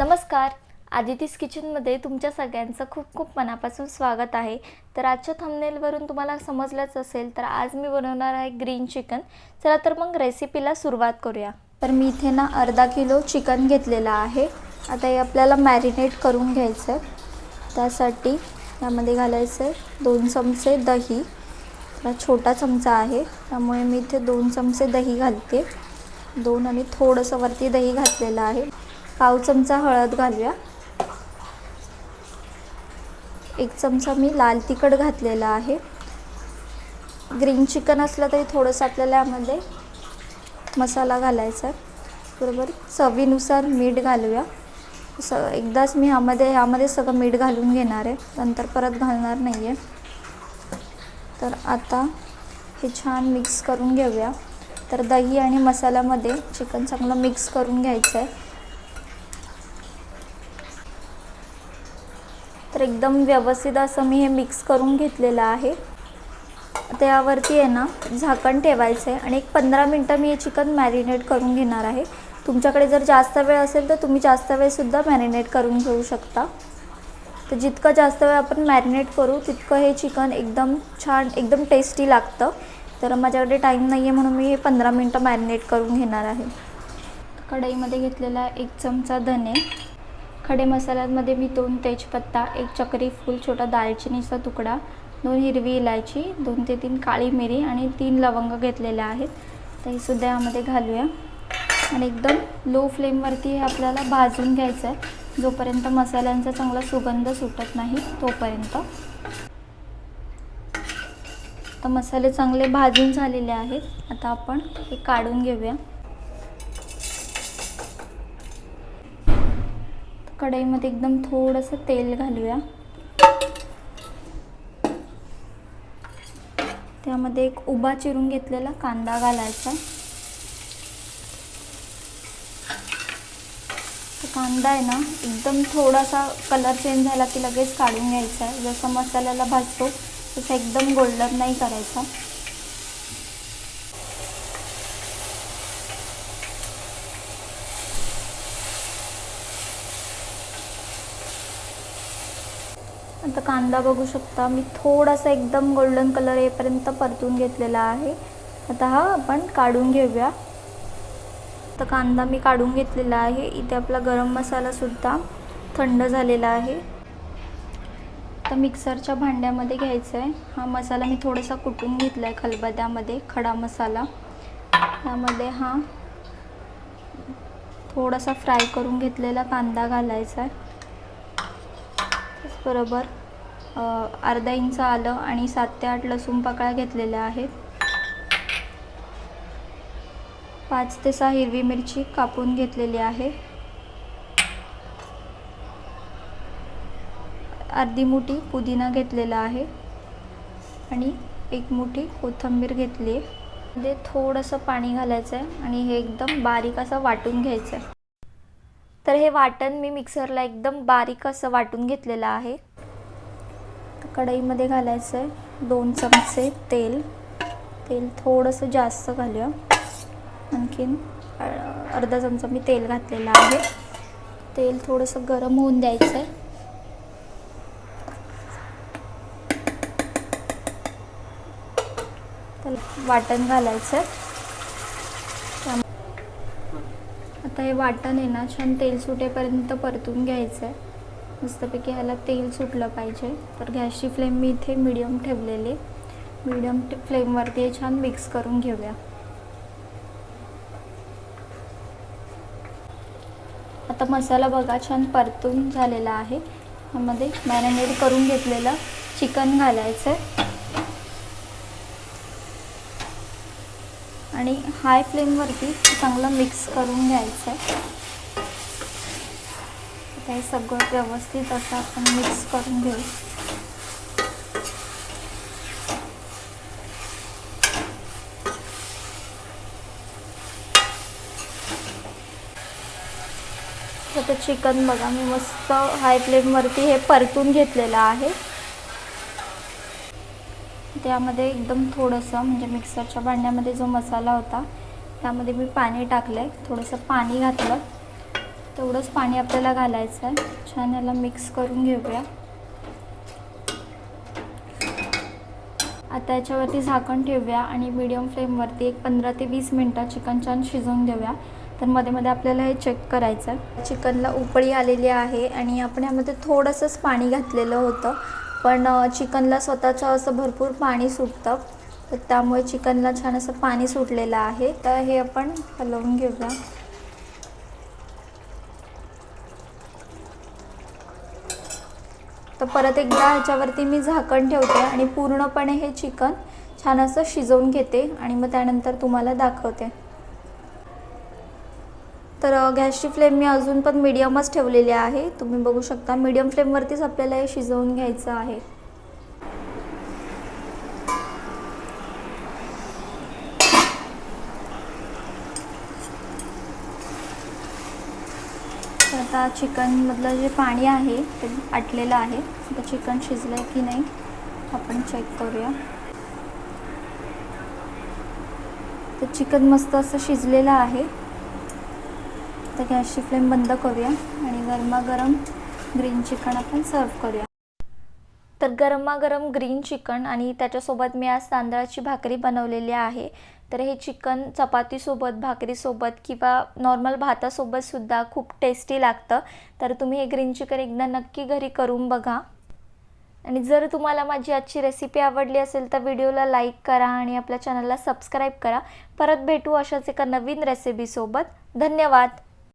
नमस्कार. आदितीस किचनमध्ये तुमच्या सगळ्यांचं खूप खूप मनापासून स्वागत आहे. तर आजच्या थंबनेलवरून तुम्हाला समजलंच असेल तर आज मी बनवणार आहे ग्रीन चिकन चला तर मग रेसिपीला सुरुवात करूया. तर मी इथे ना अर्धा किलो चिकन घेतलेलं आहे. आता हे आपल्याला मॅरिनेट करून घ्यायचं आहे त्यासाठी यामध्ये घालायचं आहे दोन चमचे दही. हा छोटा चमचा आहे. त्यामुळे मी इथे दोन चमचे दही घालते. दोन आणि थोडंसं वरती दही घातलेलं आहे. पाव चमचा हळद घालूया. एक चमचा मी लाल तिखट घातलेला आहे. ग्रीन चिकन असलं तरी थोडंसं आपल्याला यामध्ये मसाला घालायचा आहे. बरोबर? चवीनुसार मीठ घालूया. स एकदाच मी ह्यामध्ये ह्यामध्ये सगळं मीठ घालून घेणार आहे. नंतर परत घालणार नाही आहे तर आता हे छान मिक्स करून घेऊया. तर दही आणि मसाल्यामध्ये चिकन चांगलं मिक्स करून घ्यायचं आहे. तर एकदम व्यवस्थित असं मी हे मिक्स करून घेतलेलं आहे. त्यावरती आहे ना झाकण ठेवायचं आहे आणि एक पंधरा मिनटं मी हे चिकन मॅरिनेट करून घेणार आहे. तुमच्याकडे जर जास्त वेळ असेल तर तुम्ही जास्त वेळसुद्धा मॅरिनेट करून घेऊ शकता. तर जितकं जास्त वेळ आपण मॅरिनेट करू तितकं हे चिकन एकदम छान एकदम टेस्टी लागतं. तर माझ्याकडे टाईम नाही आहे म्हणून मी हे पंधरा मिनटं मॅरिनेट करून घेणार आहे. कढईमध्ये घेतलेला एक चमचा धने. खडे मसाल्यांमध्ये मी दोन तेजपत्ता एक चक्री फूल छोटा दालचिनीचा तुकडा दोन हिरवी इलायची दोन ते तीन काळी मिरी आणि तीन लवंग घेतलेल्या आहेत. तर सुद्धा यामध्ये घालूया. आणि एकदम लो फ्लेमवरती हे आपल्याला भाजून घ्यायचं आहे. जोपर्यंत मसाल्यांचा चांगला सुगंध सुटत नाही तोपर्यंत. तर मसाले चांगले भाजून झालेले आहेत. आता आपण हे काढून घेऊया. कढईमध्ये एकदम थोडंसं तेल घालूया. त्यामध्ये एक उभा चिरून घेतलेला कांदा घालायचा. कांदा आहे ना एकदम थोडासा कलर चेंज झाला की लगेच काढून घ्यायचा आहे. जसं मसाल्याला भाजतो तसं एकदम गोल्डन नाही करायचा. आता कांदा बघू शकता. मी थोडासा एकदम गोल्डन कलर येईपर्यंत परतून घेतलेला आहे. आता हा आपण काढून घेऊया. तर कांदा मी काढून घेतलेला आहे. इथे आपला गरम मसालासुद्धा थंड झालेला आहे. तर मिक्सरच्या भांड्यामध्ये घ्यायचं आहे हा मसाला मी थोडासा कुटून घेतला आहे खलबद्यामध्ये खडा मसाला. त्यामध्ये हा थोडासा फ्राय करून घेतलेला कांदा घालायचा आहे त्याचबरोबर अर्धा इंच आलं आणि सात ते आठ लसूण पाकळ्या घेतलेल्या आहेत. पाच ते सहा हिरवी मिरची कापून घेतलेली आहे. अर्धी मुठी पुदिना घेतलेला आहे आणि एक मुठी कोथिंबीर घेतली आहे. मध्ये थोडंसं पाणी घालायचं आहे आणि हे एकदम बारीक असं वाटून घ्यायचं आहे तर हे वाटण मी मिक्सरला एकदम बारीक असं वाटून घेतलेलं आहे. कढईमध्ये घालायचं आहे. दोन चमचे तेल. तेल थोडंसं जास्त घालूया. आणखीन अर्धा चमचा मी तेल घातलेलं आहे. तेल थोडंसं गरम होऊन द्यायचं आहे. वाटण घालायचं आता हे वाटण आहे ना छान तेल सुटेपर्यंत परतून घ्यायचं आहे. मस्तपैकी ह्याला तेल सुटलं पाहिजे. तर गॅसची फ्लेम मी इथे मिडियम ठेवलेली. मिडियम फ्लेमवरती हे छान मिक्स करून घेऊया. आता मसाला बघा छान परतून झालेला आहे. ह्यामध्ये मॅरिनेट करून घेतलेलं चिकन घालायचं आहे आणि हाय फ्लेमवरती चांगलं मिक्स करून घ्यायचं आहे हे सगळं व्यवस्थित असं आपण मिक्स करून घेऊ. आता चिकन बघा मी मस्त हाय फ्लेमवरती हे परतून घेतलेलं आहे. त्यामध्ये एकदम थोडंसं म्हणजे मिक्सरच्या भांड्यामध्ये जो मसाला होता त्यामध्ये मी पाणी टाकलं आहे थोडंसं पाणी घातलं. तेवढंच पाणी आपल्याला घालायचं आहे. छान याला मिक्स करून घेऊया. आता याच्यावरती झाकण ठेवूया आणि मीडियम फ्लेमवरती एक पंधरा ते वीस मिनटं चिकन छान शिजवून घेऊया. तर मध्ये मध्ये आपल्याला हे चेक करायचं आहे चिकनला उकळी आलेली आहे आणि आपण यामध्ये थोडंसंच पाणी घातलेलं होतं. पण चिकनला स्वतःचं असं भरपूर पाणी सुटतं. तर त्यामुळे चिकनला छान असं पाणी सुटलेलं आहे. तर हे आपण हलवून घेऊया. तर परत एकदा ह्याच्यावरती मी झाकण ठेवते आणि पूर्णपणे हे चिकन छान असं शिजवून घेते आणि मग त्यानंतर तुम्हाला दाखवते. तर गॅसची फ्लेम मी अजून पण मीडियमच ठेवलेली आहे. तुम्ही बघू शकता मीडियम फ्लेमवरतीच आपल्याला हे शिजवून घ्यायचं आहे. तर आता चिकनमधलं जे पाणी आहे ते आटलेलं आहे. आता चिकन शिजलं आहे की नाही आपण चेक करूया. तर चिकन मस्त असं शिजलेलं आहे. तर गॅसची फ्लेम बंद करूया आणि गरमागरम ग्रीन चिकन आपण सर्व करूया. तर गरमागरम ग्रीन चिकन आणि त्याच्यासोबत मी आज तांदळाची भाकरी बनवलेली आहे. तर हे चिकन चपातीसोबत भाकरीसोबत किंवा नॉर्मल भातासोबतसुद्धा खूप टेस्टी लागतं. तर तुम्ही हे ग्रीन चिकन एकदा नक्की घरी करून बघा. आणि जर तुम्हाला माझी आजची रेसिपी आवडली असेल तर व्हिडिओला लाईक करा आणि आपल्या चॅनलला सबस्क्राईब करा. परत भेटू अशाच एका नवीन रेसिपीसोबत धन्यवाद!